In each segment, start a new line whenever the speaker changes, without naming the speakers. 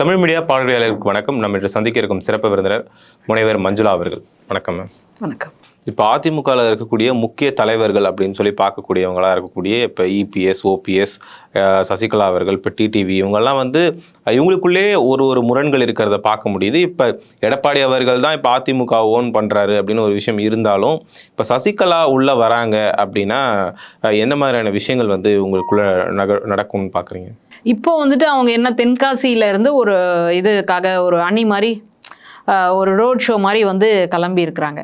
Tamil media பார்வையாளருக்கு வணக்கம். நம்ம இன்று சந்திக்க இருக்கும் சிறப்பு விருந்தினர் முனைவர் மஞ்சுளா அவர்கள். வணக்கம் மேம்
வணக்கம்.
இப்போ அதிமுகவில் இருக்கக்கூடிய முக்கிய தலைவர்கள் அப்படின்னு சொல்லி பார்க்கக்கூடியவங்களாக இருக்கக்கூடிய இப்போ இபிஎஸ் ஓபிஎஸ் சசிகலா அவர்கள் இப்போ டிடிவி இவங்கெல்லாம் வந்து இவங்களுக்குள்ளேயே ஒரு ஒரு முரண்கள் இருக்கிறத பார்க்க முடியுது. இப்போ எடப்பாடி அவர்கள் தான் இப்போ அதிமுக ஓன் பண்ணுறாரு அப்படின்னு ஒரு விஷயம் இருந்தாலும் இப்போ சசிகலா உள்ளே வராங்க அப்படின்னா எந்த என்ன மாதிரியான விஷயங்கள் வந்து உங்களுக்குள்ள நக நடக்கும்னு பார்க்குறீங்க?
இப்போ வந்துட்டு அவங்க என்ன தென்காசியில இருந்து ஒரு இதுக்காக ஒரு அணி மாதிரி ஒரு ரோட் ஷோ மாதிரி வந்து கிளம்பி இருக்கிறாங்க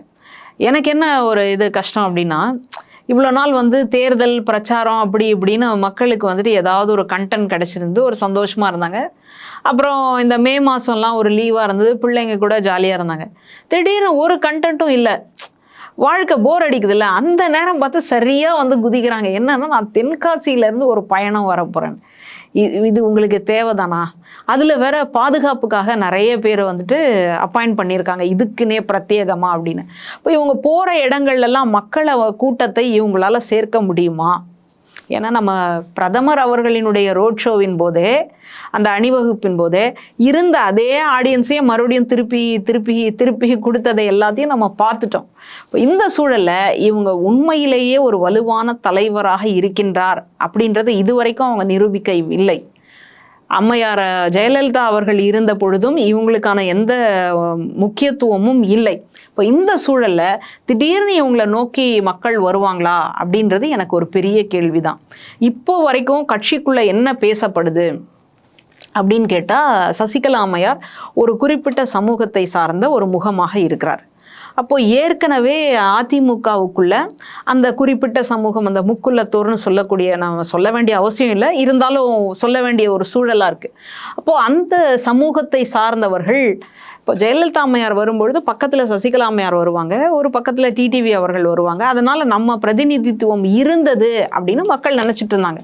எனக்கு என்ன ஒரு இது கஷ்டம் அப்படின்னா இவ்வளோ நாள் வந்து தேர்தல் பிரச்சாரம் அப்படி இப்படின்னு மக்களுக்கு வந்துட்டு ஏதாவது ஒரு கண்டென்ட் கிடச்சிருந்து ஒரு சந்தோஷமாக இருந்தாங்க. அப்புறம் இந்த மே மாதம்லாம் ஒரு லீவாக இருந்தது பிள்ளைங்க கூட ஜாலியாக இருந்தாங்க. திடீர்னு ஒரு கண்டென்ட்டும் இல்லை. வாழ்க்கை போர் அடிக்குதுல்ல. அந்த நேரம் பார்த்து சரியாக வந்து குதிக்கிறாங்க. என்னன்னா நான் தென்காசியிலேருந்து ஒரு பயணம் வர போகிறேன் இது உங்களுக்கு தேவைதானா? அதில் வேற பாதுகாப்புக்காக நிறைய பேர் வந்துட்டு அப்பாயிண்ட் பண்ணியிருக்காங்க. இதுக்குன்னே பிரத்யேகமாக அப்படின்னு. இப்போ இவங்க போகிற இடங்கள்லாம் மக்களை கூட்டத்தை இவங்களால சேர்க்க முடியுமா? ஏன்னா நம்ம பிரதமர் அவர்களினுடைய ரோட் ஷோவின் போது அந்த அணிவகுப்பின் போது இருந்த அதே ஆடியன்ஸையும் மறுபடியும் திருப்பி திருப்பி திருப்பி கொடுத்ததை எல்லாத்தையும் நம்ம பார்த்துட்டோம். இப்போ இந்த சூழலை இவங்க உண்மையிலேயே ஒரு வலுவான தலைவராக இருக்கின்றார் அப்படின்றது இதுவரைக்கும் அவங்க நிரூபிக்க இல்லை அம்மையார் ஜெயலலிதா அவர்கள் இருந்த பொழுதும் இவங்களுக்கான எந்த முக்கியத்துவமும் இல்லை. இப்போ இந்த சூழல்ல திடீர்னு இவங்களை நோக்கி மக்கள் வருவாங்களா அப்படின்றது எனக்கு ஒரு பெரிய கேள்விதான். இப்போ வரைக்கும் கட்சிக்குள்ளே என்ன பேசப்படுது அப்படின்னு கேட்டால் சசிகலா அம்மையார் ஒரு குறிப்பிட்ட சமூகத்தை சார்ந்த ஒரு முகமாக இருக்கிறார். அப்போது ஏற்கனவே அதிமுகவுக்குள்ள அந்த குறிப்பிட்ட சமூகம் அந்த முக்குள்ளத்தோர்னு சொல்லக்கூடிய நம்ம சொல்ல வேண்டிய அவசியம் இல்லை. இருந்தாலும் சொல்ல வேண்டிய ஒரு சூழலாக இருக்குது அப்போது அந்த சமூகத்தை சார்ந்தவர்கள் இப்போ ஜெயலலிதா அம்மையார் வரும்பொழுது பக்கத்தில் சசிகலா அம்மையார் வருவாங்க ஒரு பக்கத்தில் டிடிவி அவர்கள் வருவாங்க. அதனால் நம்ம பிரதிநிதித்துவம் இருந்தது அப்படின்னு மக்கள் நினச்சிட்டு இருந்தாங்க.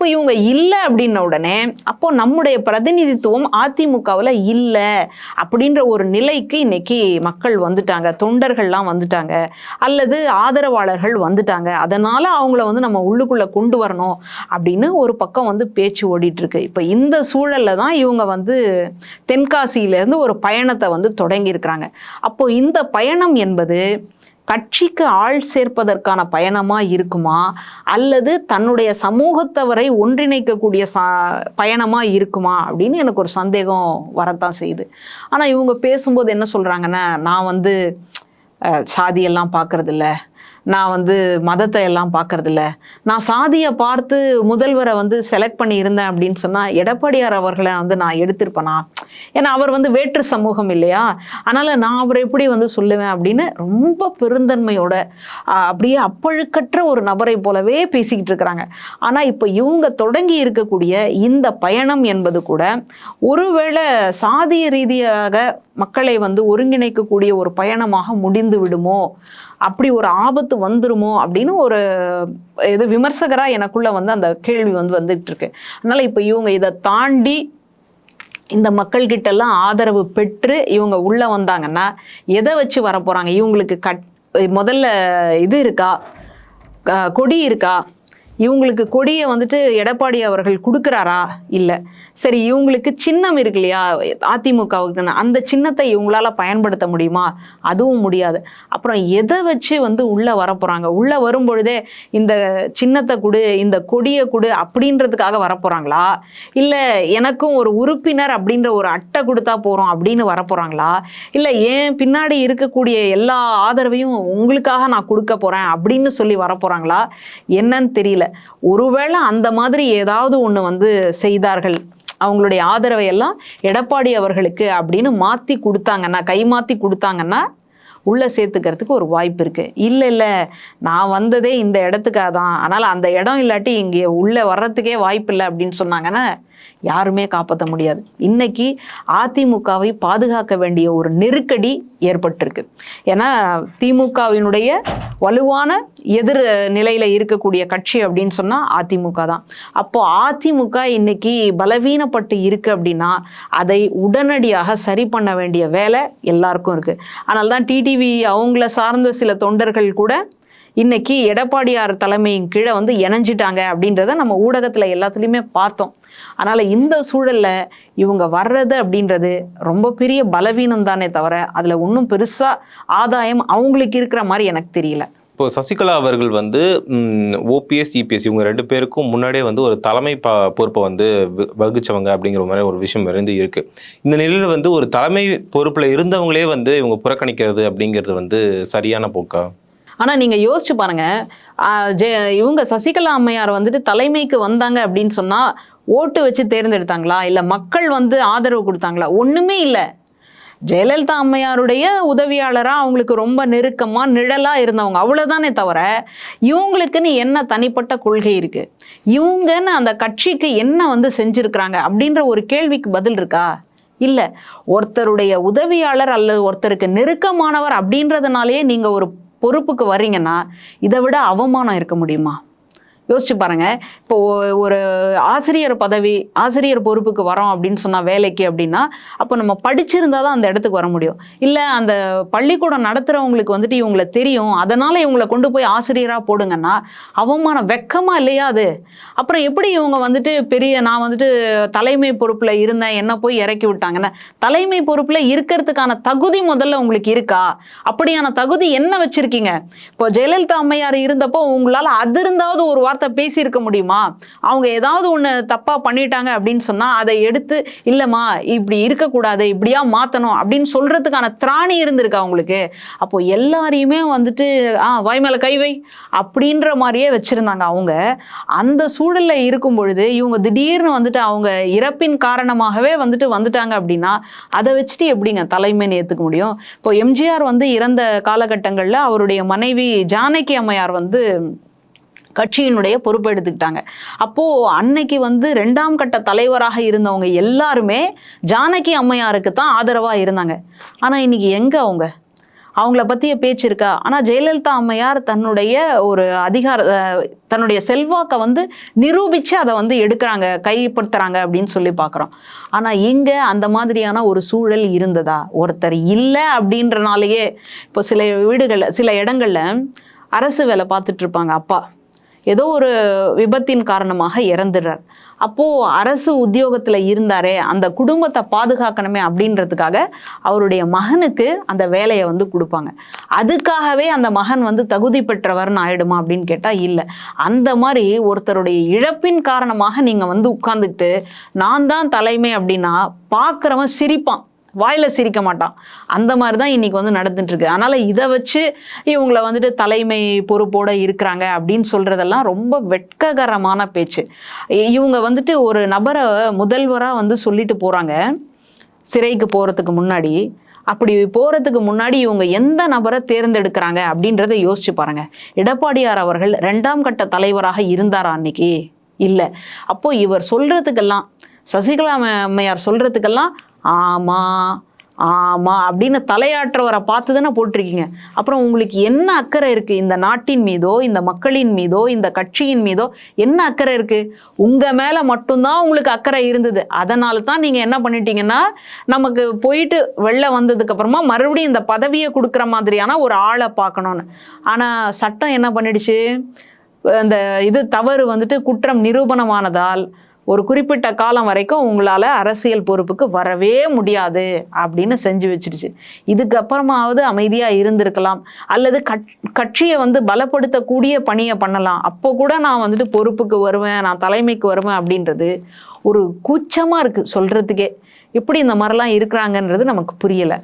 இப்போ இவங்க இல்லை அப்படின்ன உடனே அப்போ நம்முடைய பிரதிநிதித்துவம் அதிமுகவில் இல்லை அப்படின்ற ஒரு நிலைக்கு இன்னைக்கு மக்கள் வந்துட்டாங்க. தொண்டர்கள்லாம் வந்துட்டாங்க. அல்லது ஆதரவாளர்கள் வந்துட்டாங்க. அதனால அவங்கள வந்து நம்ம உள்ளுக்குள்ள கொண்டு வரணும் அப்படின்னு ஒரு பக்கம் வந்து பேச்சு ஓடிட்டு இருக்கு இப்போ இந்த சூழல்ல தான் இவங்க வந்து தென்காசியிலேருந்து ஒரு பயணத்தை வந்து தொடங்கியிருக்கிறாங்க. அப்போ இந்த பயணம் என்பது கட்சிக்கு ஆள் சேர்ப்பதற்கான பயணமா இருக்குமா? அல்லது தன்னுடைய சமூகத்தவரை ஒன்றிணைக்கக்கூடிய சா பயணமா இருக்குமா? அப்படின்னு எனக்கு ஒரு சந்தேகம் வரத்தான் செய்யுது. ஆனால் இவங்க பேசும்போது என்ன சொல்கிறாங்கன்னா நான் வந்து சாதியெல்லாம் பார்க்குறதில்ல. நான் வந்து மதத்தை எல்லாம் பார்க்கறதில்ல. நான் சாதியை பார்த்து முதல்வரை வந்து செலக்ட் பண்ணி இருந்தேன் அப்படின்னு சொன்னால் எடப்பாடியார் அவர்களை வந்து நான் எடுத்திருப்பேனா? ஏன்னா அவர் வந்து வேற்று சமூகம் இல்லையா? அதனால் நான் அவரை எப்படி வந்து சொல்லுவேன் அப்படின்னு ரொம்ப பெருந்தன்மையோட அப்படியே அப்பழுக்கற்ற ஒரு நபரை போலவே பேசிக்கிட்டு இருக்கிறாங்க. ஆனால் இப்போ இவங்க தொடங்கி இருக்கக்கூடிய இந்த பயணம் என்பது கூட ஒருவேளை சாதிய ரீதியாக மக்களை வந்து ஒருங்கிணைக்கக்கூடிய ஒரு பயணமாக முடிந்து விடுமோ? அப்படி ஒரு ஆபத்து வந்துருமோ அப்படின்னு ஒரு இது விமர்சகராக எனக்குள்ள வந்து அந்த கேள்வி வந்து வந்துட்டு இருக்கு அதனால இப்போ இவங்க இதை தாண்டி இந்த மக்கள்கிட்ட எல்லாம் ஆதரவு பெற்று இவங்க உள்ள வந்தாங்கன்னா எதை வச்சு வர போறாங்க இவங்களுக்கு கட் முதல்ல இது இருக்கா? கொடி இருக்கா? இவங்களுக்கு கொடியை வந்துட்டு எடப்பாடி அவர்கள் கொடுக்குறாரா? இல்லை. சரி இவங்களுக்கு சின்னம் இருக்கு இல்லையா? அதிமுகவுக்கு அந்த சின்னத்தை இவங்களால பயன்படுத்த முடியுமா? அதுவும் முடியாது. அப்புறம் எதை வச்சு வந்து உள்ளே வரப்போகிறாங்க உள்ளே வரும்பொழுதே இந்த சின்னத்தை கொடு இந்த கொடியை கொடு அப்படின்றதுக்காக வரப்போகிறாங்களா இல்லை எனக்கும் ஒரு உறுப்பினர் அப்படின்ற ஒரு அட்டை கொடுத்தா போகிறோம் அப்படின்னு வரப்போகிறாங்களா இல்லை ஏன் பின்னாடி இருக்கக்கூடிய எல்லா ஆதரவையும் உங்களுக்காக நான் கொடுக்க போகிறேன் அப்படின்னு சொல்லி வரப்போகிறாங்களா என்னன்னு தெரியல. ஒருவேளை அந்த மாதிரி ஏதாவது ஒன்று வந்து செய்தார்கள். அவங்களுடைய ஆதரவை எல்லாம் எடப்பாடி அவர்களுக்கு அப்படின்னு மாற்றி கொடுத்தாங்கன்னா கை மாற்றி கொடுத்தாங்கன்னா உள்ளே சேர்த்துக்கிறதுக்கு ஒரு வாய்ப்பு இருக்குது இல்லை இல்லை நான் வந்ததே இந்த இடத்துக்காக தான் ஆனால் அந்த இடம் இல்லாட்டி இங்கே உள்ளே வர்றதுக்கே வாய்ப்பு இல்லை அப்படின்னு சொன்னாங்கன்னா யாருமே காப்பாற்ற முடியாது. இன்னைக்கு அதிமுகவை பாதுகாக்க வேண்டிய ஒரு நெருக்கடி ஏற்பட்டிருக்கு. ஏன்னா திமுகவினுடைய வலுவான எதிர் நிலையில் இருக்கக்கூடிய கட்சி அப்படின்னு சொன்னால் அதிமுக தான். அப்போ அதிமுக இன்னைக்கு பலவீனப்பட்டு இருக்கு அப்படின்னா அதை உடனடியாக சரி பண்ண வேண்டிய வேலை எல்லாருக்கும் இருக்கு. அதனால தான் டிடிவி அவங்கள சார்ந்த சில தொண்டர்கள் கூட இன்னைக்கு எடப்பாடியார் தலைமையின் கீழே வந்து இணைஞ்சிட்டாங்க அப்படின்றத நம்ம ஊடகத்தில் எல்லாத்துலேயுமே பார்த்தோம். அதனால் இந்த சூழலில் இவங்க வர்றது அப்படின்றது ரொம்ப பெரிய பலவீனம் தானே தவிர அதில் ஒன்றும் பெருசாக ஆதாயம் அவங்களுக்கு இருக்கிற மாதிரி எனக்கு தெரியல.
இப்போ சசிகலா அவர்கள் வந்து ஓபிஎஸ் இபிஎஸ் இவங்க ரெண்டு பேருக்கும் முன்னாடியே வந்து ஒரு தலைமை ப பொறுப்பை வந்து வகுச்சவங்க அப்படிங்கிற மாதிரி ஒரு விஷயம் இருந்து இருக்குது இந்த நிலையில் வந்து ஒரு தலைமை பொறுப்பில் இருந்தவங்களே வந்து இவங்க புறக்கணிக்கிறது அப்படிங்கிறது வந்து சரியான போக்கா?
ஆனால் நீங்கள் யோசிச்சு பாருங்க. ஜெ இவங்க சசிகலா அம்மையார் வந்துட்டு தலைமைக்கு வந்தாங்க அப்படின்னு சொன்னால் ஓட்டு வச்சு தேர்ந்தெடுத்தாங்களா? இல்லை மக்கள் வந்து ஆதரவு கொடுத்தாங்களா? ஒன்றுமே இல்லை. ஜெயலலிதா அம்மையாருடைய உதவியாளராக அவங்களுக்கு ரொம்ப நெருக்கமாக நிழலாக இருந்தவங்க. அவ்வளோதானே தவிர இவங்களுக்குன்னு என்ன தனிப்பட்ட கொள்கை இருக்குது இவங்கன்னு அந்த கட்சிக்கு என்ன வந்து செஞ்சுருக்கிறாங்க அப்படின்ற ஒரு கேள்விக்கு பதில் இருக்கா? இல்லை. ஒருத்தருடைய உதவியாளர் அல்லது ஒருத்தருக்கு நெருக்கமானவர் அப்படின்றதுனாலேயே நீங்கள் ஒரு பொறுப்புக்கு வர்றீங்கன்னா இதை விட அவமானம் இருக்க முடியுமா? யோசிச்சு பாருங்க. இப்போ ஒரு ஆசிரியர் பதவி ஆசிரியர் பொறுப்புக்கு வரோம் அப்படின்னு சொன்னால் வேலைக்கு அப்படின்னா அப்போ நம்ம படிச்சிருந்தா தான் அந்த இடத்துக்கு வர முடியும். இல்லை அந்த பள்ளிக்கூடம் நடத்துகிறவங்களுக்கு வந்துட்டு இவங்களை தெரியும். அதனால இவங்களை கொண்டு போய் ஆசிரியராக போடுங்கன்னா அவமானம் வெக்கமாக இல்லையா அது? அப்புறம் எப்படி இவங்க வந்துட்டு பெரிய நான் வந்துட்டு தலைமை பொறுப்பில் இருந்தேன் என்ன போய் இறக்கி விட்டாங்கன்னா. தலைமை பொறுப்பில் இருக்கிறதுக்கான தகுதி முதல்ல உங்களுக்கு இருக்கா? அப்படியான தகுதி என்ன வச்சுருக்கீங்க? இப்போ ஜெயலலிதா அம்மையார் இருந்தப்போ உங்களால் அது இருந்தாவது ஒரு வார்த்தை பேசியிருக்க முடியுமா? அவங்க ஏதாவது ஒன்று தப்பாக பண்ணிட்டாங்க அப்படின்னு சொன்னால் அதை எடுத்து இல்லைம்மா இப்படி இருக்கக்கூடாது இப்படியா மாற்றணும் அப்படின்னு சொல்கிறதுக்கான திராணி இருந்திருக்கா அவங்களுக்கு. அப்போது எல்லாரையுமே வந்துட்டு ஆ வாய் மேலே கை வை அப்படின்ற மாதிரியே வச்சுருந்தாங்க அவங்க. அந்த சூழலில் இருக்கும் பொழுது இவங்க திடீர்னு வந்துட்டு அவங்க இறப்பின் காரணமாகவே வந்துட்டு வந்துட்டாங்க அப்படின்னா அதை வச்சுட்டு எப்படிங்க தலைமைன்னு ஏற்றுக்க முடியும்? இப்போ எம்ஜிஆர் வந்து இறந்த காலகட்டங்களில் அவருடைய மனைவி ஜானகி அம்மையார் வந்து கட்சியினுடைய பொறுப்பு எடுத்துக்கிட்டாங்க. அப்போ அன்னைக்கு வந்து ரெண்டாம் கட்ட தலைவராக இருந்தவங்க எல்லாருமே ஜானகி அம்மையாருக்கு தான் ஆதரவா இருந்தாங்க. ஆனா இன்னைக்கு எங்க அவங்க? அவங்கள பற்றிய பேச்சு இருக்கா? ஆனால் ஜெயலலிதா அம்மையார் தன்னுடைய ஒரு அதிகார தன்னுடைய செல்வாக்கை வந்து நிரூபித்து அதை வந்து எடுக்கிறாங்க கைப்படுத்துறாங்க அப்படின்னு சொல்லி பார்க்குறோம் ஆனால் இங்கே அந்த மாதிரியான ஒரு சூழல் இருந்ததா? ஒருத்தர் இல்லை அப்படின்றனாலேயே இப்போ சில வீடுகளில் சில இடங்களில் அரசு வேலை பார்த்துட்டு இருப்பாங்க அப்பா. ஏதோ ஒரு விபத்தின் காரணமாக இறந்துடுறார். அப்போது அரசு உத்தியோகத்தில் இருந்தாரே அந்த குடும்பத்தை பாதுகாக்கணுமே அப்படின்றதுக்காக அவருடைய மகனுக்கு அந்த வேலையை வந்து கொடுப்பாங்க. அதுக்காகவே அந்த மகன் வந்து தகுதி பெற்றவர்னு ஆயிடுமா அப்படின்னு கேட்டால் இல்லை. அந்த மாதிரி ஒருத்தருடைய இழப்பின் காரணமாக நீங்கள் வந்து உட்காந்துக்கிட்டு நான் தான் தலைமை அப்படின்னா பார்க்குறவன் சிரிப்பான். வாயில் சிரிக்க மாட்டான். அந்த மாதிரி தான் இன்னைக்கு வந்து நடந்துட்டுருக்கு அதனால் இதை வச்சு இவங்களை வந்துட்டு தலைமை பொறுப்போடு இருக்கிறாங்க அப்படின்னு சொல்கிறதெல்லாம் ரொம்ப வெட்ககரமான பேச்சு. இவங்க வந்துட்டு ஒரு நபரை முதல்வராக வந்து சொல்லிட்டு போகிறாங்க சிறைக்கு போகிறதுக்கு முன்னாடி. அப்படி போகிறதுக்கு முன்னாடி இவங்க எந்த நபரை தேர்ந்தெடுக்கிறாங்க அப்படின்றத யோசிச்சு பாருங்கள் எடப்பாடியார் அவர்கள் ரெண்டாம் கட்ட தலைவராக இருந்தாரா அன்னைக்கு? இல்லை. அப்போது இவர் சொல்கிறதுக்கெல்லாம் சசிகலா அம்மையார் சொல்கிறதுக்கெல்லாம் ஆமா ஆமா அப்படின்னு தலையாற்றவரை பார்த்து தானே போட்டிருக்கீங்க. அப்புறம் உங்களுக்கு என்ன அக்கறை இருக்கு? இந்த நாட்டின் மீதோ இந்த மக்களின் மீதோ இந்த கட்சியின் மீதோ என்ன அக்கறை இருக்கு? உங்க மேல மட்டும்தான் உங்களுக்கு அக்கறை இருந்தது. அதனால தான் நீங்க என்ன பண்ணிட்டீங்கன்னா நமக்கு போயிட்டு வெளில வந்ததுக்கு அப்புறமா மறுபடியும் இந்த பதவியை கொடுக்குற மாதிரியான ஒரு ஆளை பார்க்கணும்னு. ஆனா சட்டம் என்ன பண்ணிடுச்சு? அந்த இது தவறு வந்துட்டு குற்றம் நிரூபணமானதால் ஒரு குறிப்பிட்ட காலம் வரைக்கும் உங்களால் அரசியல் பொறுப்புக்கு வரவே முடியாது அப்படின்னு செஞ்சு வச்சிடுச்சு இதுக்கப்புறமாவது அமைதியாக இருந்திருக்கலாம். அல்லது கட் கட்சியை வந்து பலப்படுத்தக்கூடிய பணியை பண்ணலாம். அப்போ கூட நான் வந்துட்டு பொறுப்புக்கு வருவேன் நான் தலைமைக்கு வருவேன் அப்படின்றது ஒரு கூச்சமாக இருக்குது சொல்கிறதுக்கே எப்படி இந்த மாதிரிலாம் இருக்கிறாங்கன்றது நமக்கு புரியலை.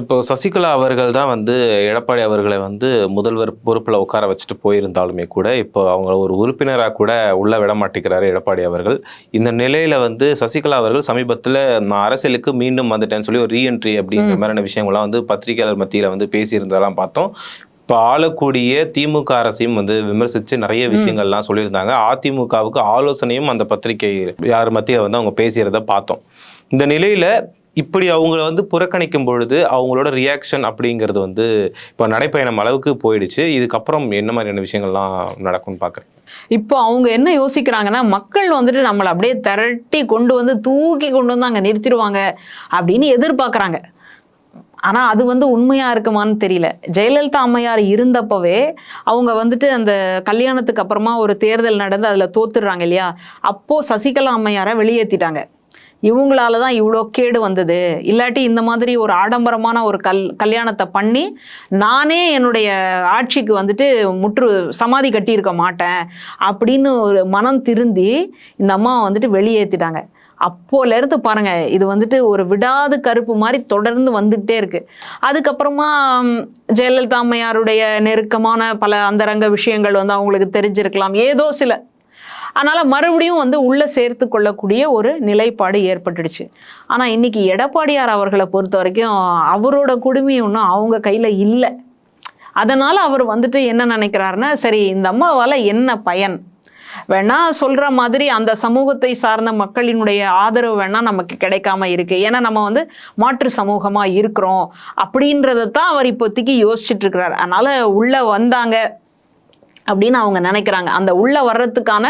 இப்போ சசிகலா அவர்கள் தான் வந்து எடப்பாடி அவர்களை வந்து முதல்வர் பொறுப்பில் உட்கார வச்சுட்டு போயிருந்தாலுமே கூட இப்போ அவங்க ஒரு உறுப்பினராக கூட உள்ள விட மாட்டேங்கிறாரு எடப்பாடி அவர்கள். இந்த நிலையில வந்து சசிகலா அவர்கள் சமீபத்தில் நான் அரசியலுக்கு மீண்டும் வந்துட்டேன்னு சொல்லி ஒரு ரீஎன்ட்ரி அப்படிங்கிற மாதிரியான விஷயங்கள்லாம் வந்து பத்திரிகையாளர் மத்தியில் வந்து பேசியிருந்ததெல்லாம் பார்த்தோம். இப்போ ஆளக்கூடிய திமுக அரசையும் வந்து விமர்சித்து நிறைய விஷயங்கள்லாம் சொல்லியிருந்தாங்க. அதிமுகவுக்கு ஆலோசனையும் அந்த பத்திரிகை யார் மத்தியில் வந்து அவங்க பேசியறத பார்த்தோம். இந்த நிலையில இப்படி அவங்கள வந்து புறக்கணிக்கும் பொழுது அவங்களோட ரியாக்ஷன் அப்படிங்கிறது வந்து இப்போ நடைப்பயணம் அளவுக்கு போயிடுச்சு. இதுக்கப்புறம் என்ன மாதிரியான விஷயங்கள்லாம் நடக்கும்னு பார்க்குறேன்
இப்போ அவங்க என்ன யோசிக்கிறாங்கன்னா மக்கள் வந்துட்டு நம்மளை அப்படியே திரட்டி கொண்டு வந்து தூக்கி கொண்டு வந்து அங்கே நிறுத்திடுவாங்க அப்படின்னு எதிர்பார்க்குறாங்க. ஆனால் அது வந்து உண்மையாக இருக்குமான்னு தெரியல. ஜெயலலிதா அம்மையார் இருந்தப்பவே அவங்க வந்துட்டு அந்த கல்யாணத்துக்கு அப்புறமா ஒரு தேர்தல் நடந்து அதில் தோத்துடுறாங்க இல்லையா? அப்போது சசிகலா அம்மையாரை வெளியேற்றிட்டாங்க இவங்களால தான் இவ்வளோ கேடு வந்தது. இல்லாட்டி இந்த மாதிரி ஒரு ஆடம்பரமான ஒரு கல் கல்யாணத்தை பண்ணி நானே என்னுடைய ஆட்சிக்கு வந்துட்டு முற்று சமாதி கட்டியிருக்க மாட்டேன் அப்படின்னு ஒரு மனம் திருந்தி இந்த அம்மாவை வந்துட்டு வெளியேற்றிட்டாங்க அப்போலேருந்து பாருங்கள் இது வந்துட்டு ஒரு விடாது கருப்பு மாதிரி தொடர்ந்து வந்துக்கிட்டே இருக்குது அதுக்கப்புறமா ஜெயலலிதா அம்மையாருடைய நெருக்கமான பல அந்தரங்க விஷயங்கள் வந்து அவங்களுக்கு தெரிஞ்சிருக்கலாம். ஏதோ சில அதனால் மறுபடியும் வந்து உள்ள சேர்த்து கொள்ளக்கூடிய ஒரு நிலைப்பாடு ஏற்பட்டுடுச்சு. ஆனால் இன்னைக்கு எடப்பாடியார் அவர்களை பொறுத்த வரைக்கும் அவரோட குடுமி ஒன்றும் அவங்க கையில் இல்லை. அதனால் அவர் வந்துட்டு என்ன நினைக்கிறாருன்னா சரி இந்த அம்மாவால என்ன பயன்? வேணா சொல்கிற மாதிரி அந்த சமூகத்தை சார்ந்த மக்களினுடைய ஆதரவு வேணா நமக்கு கிடைக்காம இருக்கு. ஏன்னா நம்ம வந்து மாற்று சமூகமாக இருக்கிறோம் அப்படின்றத தான் அவர் இப்போதைக்கு யோசிச்சுட்டு இருக்கிறார். அதனால் உள்ளே வந்தாங்க. அப்படின்னு அவங்க நினைக்கிறாங்க. அந்த உள்ள வர்றதுக்கான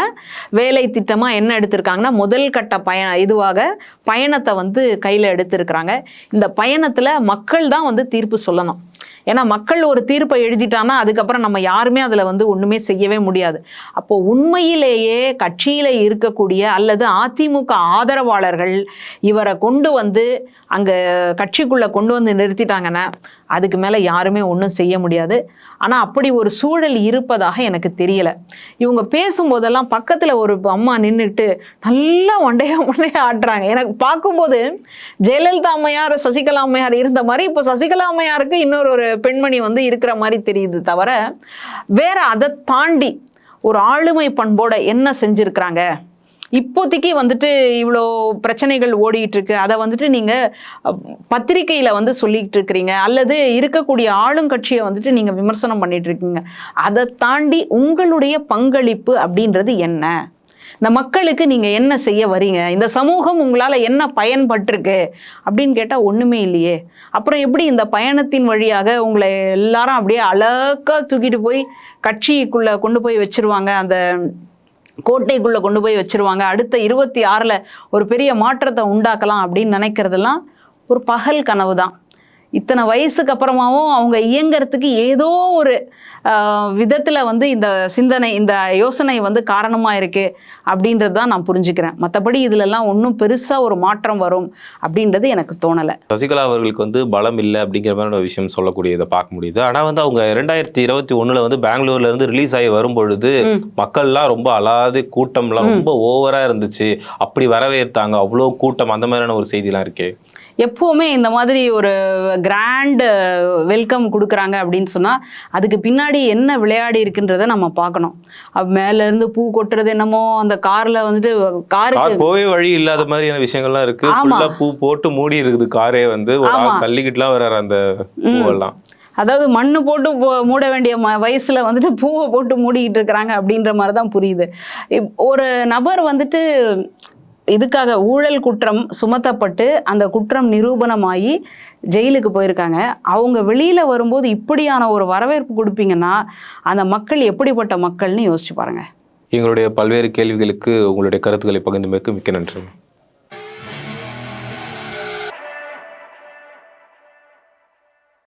வேலை திட்டமாக என்ன எடுத்திருக்காங்கன்னா முதல் கட்ட பயண இதுவாக பயணத்தை வந்து கையில் எடுத்திருக்கிறாங்க. இந்த பயணத்தில் மக்கள் தான் வந்து தீர்ப்பு சொல்லணும். ஏன்னா மக்கள் ஒரு தீர்ப்பை எழுதிட்டானா அதுக்கப்புறம் நம்ம யாருமே அதில் வந்து ஒன்றுமே செய்யவே முடியாது. அப்போ உண்மையிலேயே கட்சியில் இருக்கக்கூடிய அல்லது அதிமுக ஆதரவாளர்கள் இவரை கொண்டு வந்து அங்கே கட்சிக்குள்ளே கொண்டு வந்து நிறுத்திட்டாங்கன்னா அதுக்கு மேலே யாருமே ஒன்றும் செய்ய முடியாது. ஆனால் அப்படி ஒரு சூழல் இருப்பதாக எனக்கு தெரியலை. இவங்க பேசும்போதெல்லாம் பக்கத்தில் ஒரு அம்மா நின்றுட்டு நல்லா ஒண்டையா ஒண்டையா ஆடுறாங்க எனக்கு பார்க்கும்போது ஜெயலலிதா அம்மையார் சசிகலா அம்மையார் இருந்த மாதிரி இப்போ சசிகலா அம்மையாருக்கு இன்னொரு ஒரு பெண்மணி வந்து இருக்கிற மாதிரி தெரியுது தவிர வேற அதை தாண்டி ஒரு ஆளுமை பண்போட என்ன செஞ்சுருக்கிறாங்க? இப்போதைக்கு வந்துட்டு இவ்வளோ பிரச்சனைகள் ஓடிட்டு இருக்கு அதை வந்துட்டு நீங்கள் பத்திரிக்கையில் வந்து சொல்லிக்கிட்டு இருக்கிறீங்க அல்லது இருக்கக்கூடிய ஆளுங்கட்சியை வந்துட்டு நீங்கள் விமர்சனம் பண்ணிட்டு இருக்கீங்க அதை தாண்டி உங்களுடைய பங்களிப்பு அப்படின்றது என்ன? இந்த மக்களுக்கு நீங்கள் என்ன செய்ய வரீங்க? இந்த சமூகம் உங்களால் என்ன பயன்பட்டிருக்கு? அப்படின்னு கேட்டால் ஒன்றுமே இல்லையே. அப்புறம் எப்படி இந்த பயணத்தின் வழியாக உங்களை எல்லாரும் அப்படியே அழகாக தூக்கிட்டு போய் கட்சிக்குள்ளே கொண்டு போய் வச்சிருவாங்க? அந்த கோட்டைக்குள்ளே கொண்டு போய் வச்சிருவாங்க? அடுத்த இருபத்தி ஆறில் ஒரு பெரிய மாற்றத்தை உண்டாக்கலாம் அப்படின்னு நினைக்கிறதெல்லாம் ஒரு பகல் கனவு தான் இத்தனை வயசுக்கு அப்புறமாவும் அவங்க இயங்குறதுக்கு ஏதோ ஒரு விதத்தில் வந்து இந்த சிந்தனை இந்த யோசனை வந்து காரணமாக இருக்குது அப்படின்றது தான் நான் புரிஞ்சுக்கிறேன். மற்றபடி இதிலெல்லாம் ஒன்றும் பெருசாக ஒரு மாற்றம் வரும் அப்படின்றது எனக்கு தோணலை.
சசிகலா அவர்களுக்கு வந்து பலம் இல்லை அப்படிங்கிற மாதிரி ஒரு விஷயம் சொல்லக்கூடியதை பார்க்க முடியுது. ஆனா வந்து அவங்க ரெண்டாயிரத்தி இருபத்தி ஒண்ணுல வந்து பெங்களூர்ல இருந்து ரிலீஸ் ஆகி வரும்பொழுது. மக்கள்லாம் ரொம்ப அலாது கூட்டம்லாம் ரொம்ப ஓவரா இருந்துச்சு. அப்படி வரவேற்றாங்க. அவ்வளோ கூட்டம் அந்த மாதிரியான ஒரு செய்திலாம் இருக்கே.
எப்போவுமே இந்த மாதிரி ஒரு கிராண்ட் வெல்கம் கொடுக்குறாங்க அப்படின்னு சொன்னால் அதுக்கு பின்னாடி என்ன விளையாடி இருக்குன்றதை நம்ம பார்க்கணும். அப்ப மேல இருந்து பூ கொட்டுறது என்னமோ அந்த காரில் வந்துட்டு காருக்கு
கார் போவே வழி இல்லாத மாதிரியான விஷயங்கள்லாம் இருக்கு.
ஆமா.
ஃபுல்லா பூ போட்டு மூடி இருக்குது காரே வந்து. தள்ளிக்கிட்டுலாம் வர்றாரு அந்த பூவெல்லாம்.
அதாவது மண்ணு போட்டு மூட வேண்டிய ம வயசில் வந்துட்டு பூவை போட்டு மூடிக்கிட்டு இருக்கிறாங்க அப்படின்ற மாதிரி தான் புரியுது. இப்- ஒரு நபர் வந்துட்டு இதுக்காக ஊழல் குற்றம் சுமத்தப்பட்டு அந்த குற்றம் நிரூபணமாகி ஜெயிலுக்கு போயிருக்காங்க. அவங்க வெளியில் வரும்போது இப்படியான ஒரு வரவேற்பு கொடுப்பீங்கன்னா அந்த மக்கள் எப்படிப்பட்ட மக்கள்னு யோசிச்சு பாருங்கள்
எங்களுடைய பல்வேறு கேள்விகளுக்கு உங்களுடைய கருத்துக்களை பகிர்ந்தமைக்கு மிக்க நன்றி.